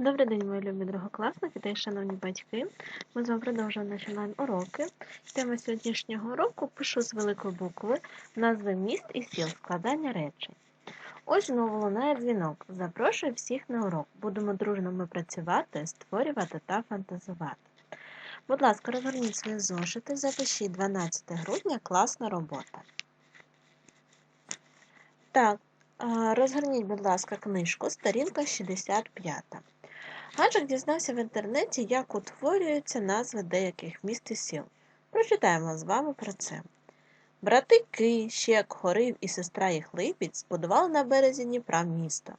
Добрий день, мої любі другокласники та шановні батьки. Ми з вами продовжуємо наші онлайн-уроки. Тема сьогоднішнього уроку пишу з великої букви назви міст і сіл, складання речень. Ось знову лунає дзвінок. Запрошую всіх на урок. Будемо дружно ми працювати, створювати та фантазувати. Будь ласка, розгорніть свої зошити, запишіть 12 грудня класна робота. Так, розгорніть, будь ласка, книжку, сторінка 65. Гаджик дізнався в інтернеті, як утворюються назви деяких міст і сіл. Прочитаємо з вами про це. Брати Ки, Щек, Хорив і сестра їх Липіць збудували на березі Дніпра місто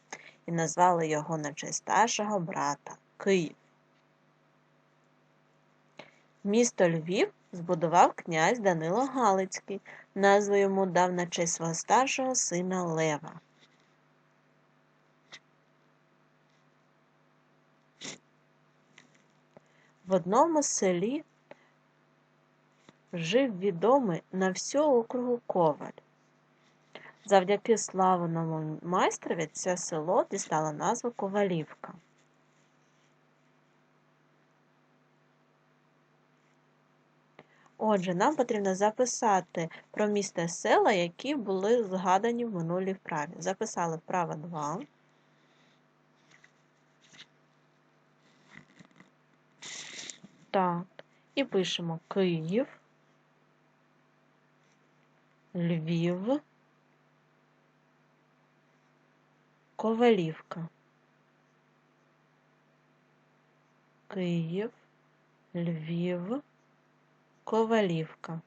і назвали його на честь старшого брата Київ. Місто Львів збудував князь Данило Галицький, назву йому дав на честь свого старшого сина Лева. В одному селі жив відомий на всю округу коваль. Завдяки славному майстрові це село дістало назву Ковалівка. Отже, нам потрібно записати про міста села, які були згадані в минулій вправі. Записали вправа 2. Так, і пишемо Київ, Львів, Ковалівка. Київ, Львів, Ковалівка.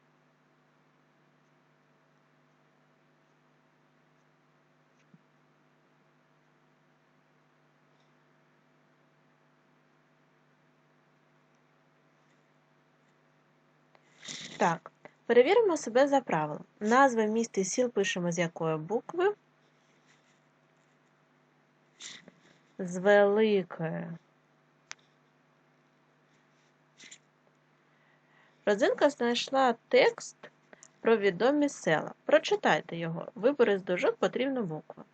Так, перевіримо себе за правилом. Назви міст і сіл пишемо з якої букви? З великої. Родзинка знайшла текст про відомі села. Прочитайте його. Вибори з дужок потрібна буква.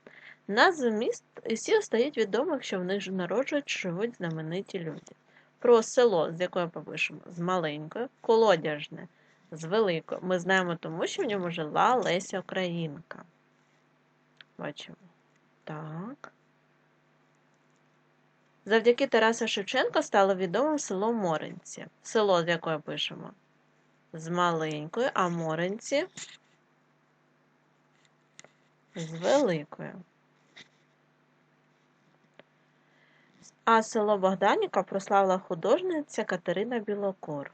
Назви міст і сіл стають відомі, якщо в них народжують, живуть знамениті люди. Про село, з якої попишемо, з маленької, колодяжне, з великої. Ми знаємо тому, що в ньому жила Леся Українка. Бачимо. Так. Завдяки Тараса Шевченка стало відомим село Моринці. Село, з якої пишемо? З маленької, а Моринці з великої. А село Богданівка прославила художниця Катерина Білокур.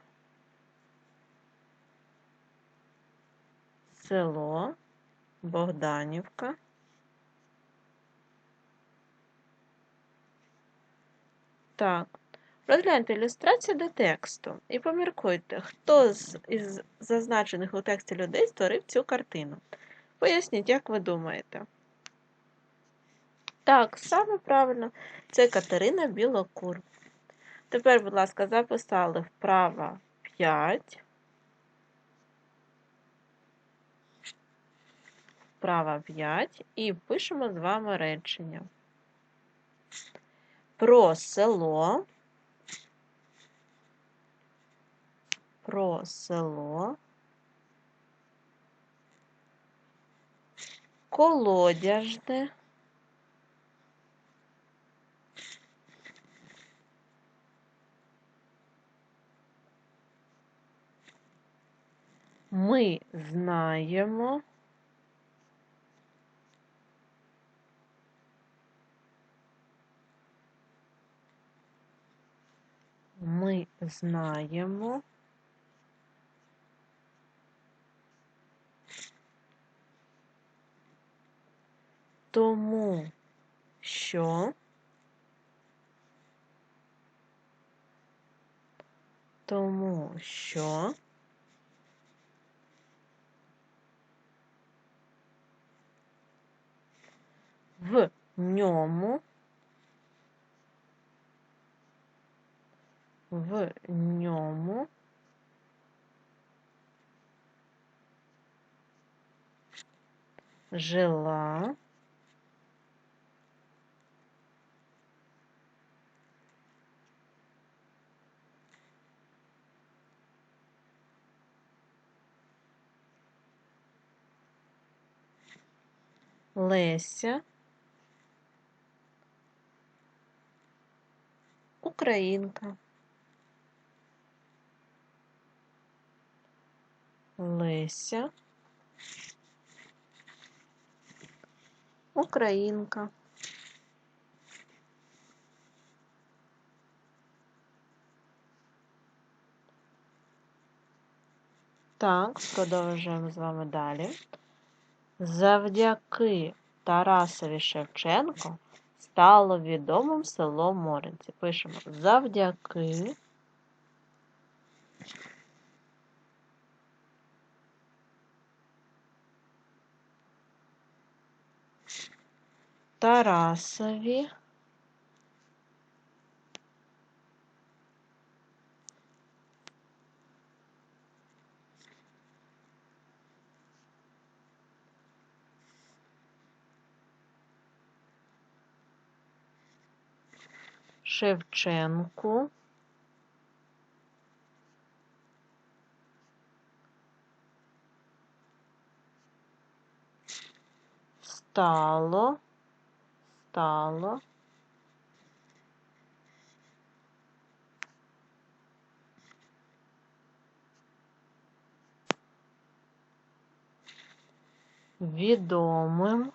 Село Богданівка. Так, розгляньте ілюстрацію до тексту і поміркуйте, хто з із зазначених у тексті людей створив цю картину. Поясніть, як ви думаєте? Так, саме правильно, це Катерина Білокур. Тепер, будь ласка, записали вправо 5. Вправо 5 і пишемо з вами речення. Про село. Про село. Колодяжне. Ми знаємо. Ми знаємо. Тому що тому що в ньому в ньому. Жила. Леся. Українка. Леся, Українка. Так, продовжуємо з вами далі. Завдяки Тарасові Шевченко стало відомим село Моринці. Пишемо завдяки. Тарасові. Шевченку. Стало стало відомим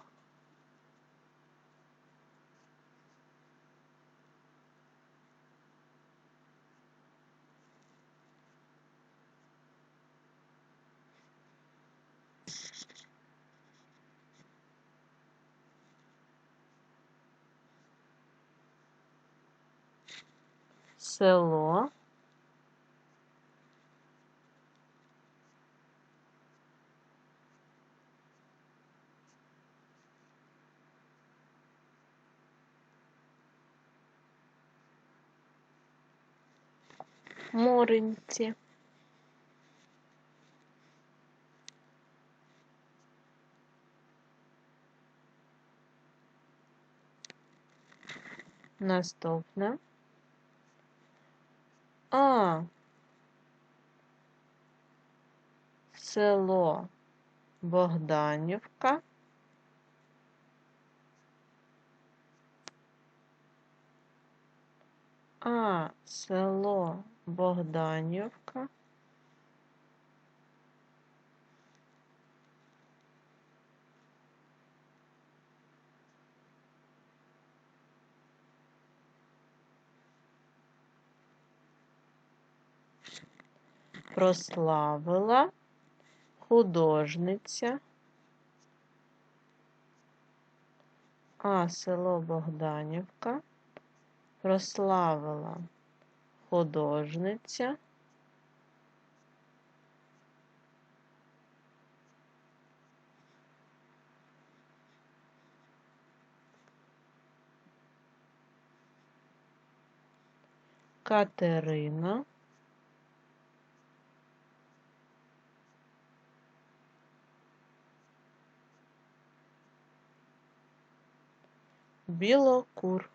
село Моринці. Наступне. А. Село Богданівка. А. Село Богданівка. Прославила художниця, а село Богданівка. Прославила художниця. Катерина Білокур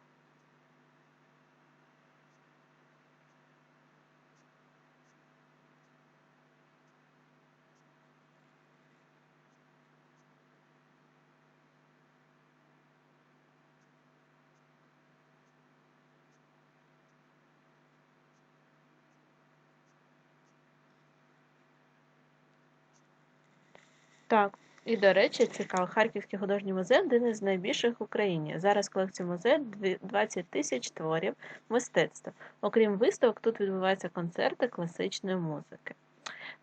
Так, і, до речі, цікаво, Харківський художній музей один із найбільших в Україні. Зараз колекція музею 20 тисяч творів мистецтва. Окрім виставок, тут відбуваються концерти класичної музики.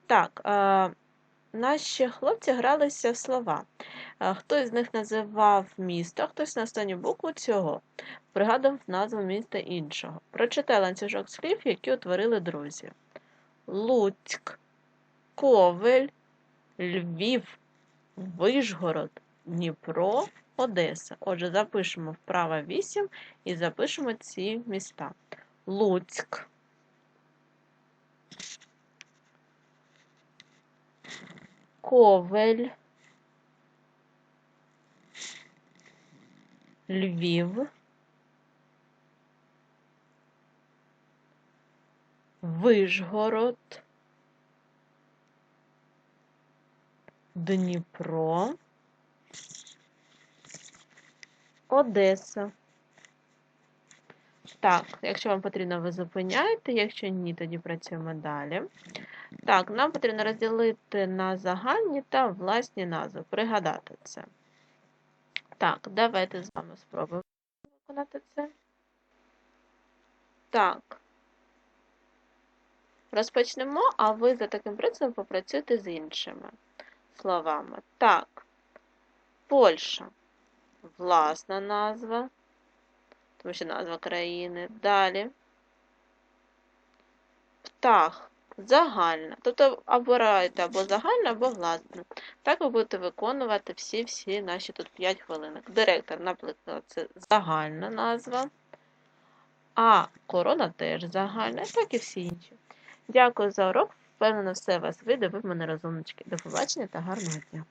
Так, е, наші хлопці гралися в слова. Е, хтось з них називав місто, хтось на останню букву цього, пригадав назву міста іншого. Прочитай ланцюжок слів, які утворили друзі. Луцьк, Ковель, Львів. Вишгород, Дніпро, Одеса. Отже, запишемо вправо 8 і запишемо ці міста. Луцьк. Ковель, Львів, Вишгород, Дніпро, Одеса. Так, якщо вам потрібно, ви зупиняєте, якщо ні, тоді працюємо далі. Так, нам потрібно розділити на загальні та власні назви, пригадати це. Так, давайте з вами спробуємо виконати це. Так. Розпочнемо, а ви за таким принципом попрацюєте з іншими словами. Так, Польща. Власна назва, тому що назва країни. Далі. Птах. Загальна. Тобто обираєте або загальне, або власне. Так ви будете виконувати всі-всі наші тут 5 хвилинок. Директор, наприклад, це загальна назва. А корона теж загальна, так і всі інші. Дякую за урок. Впевнена, все вас вийде. Мене розумнички. До побачення та гарного дня.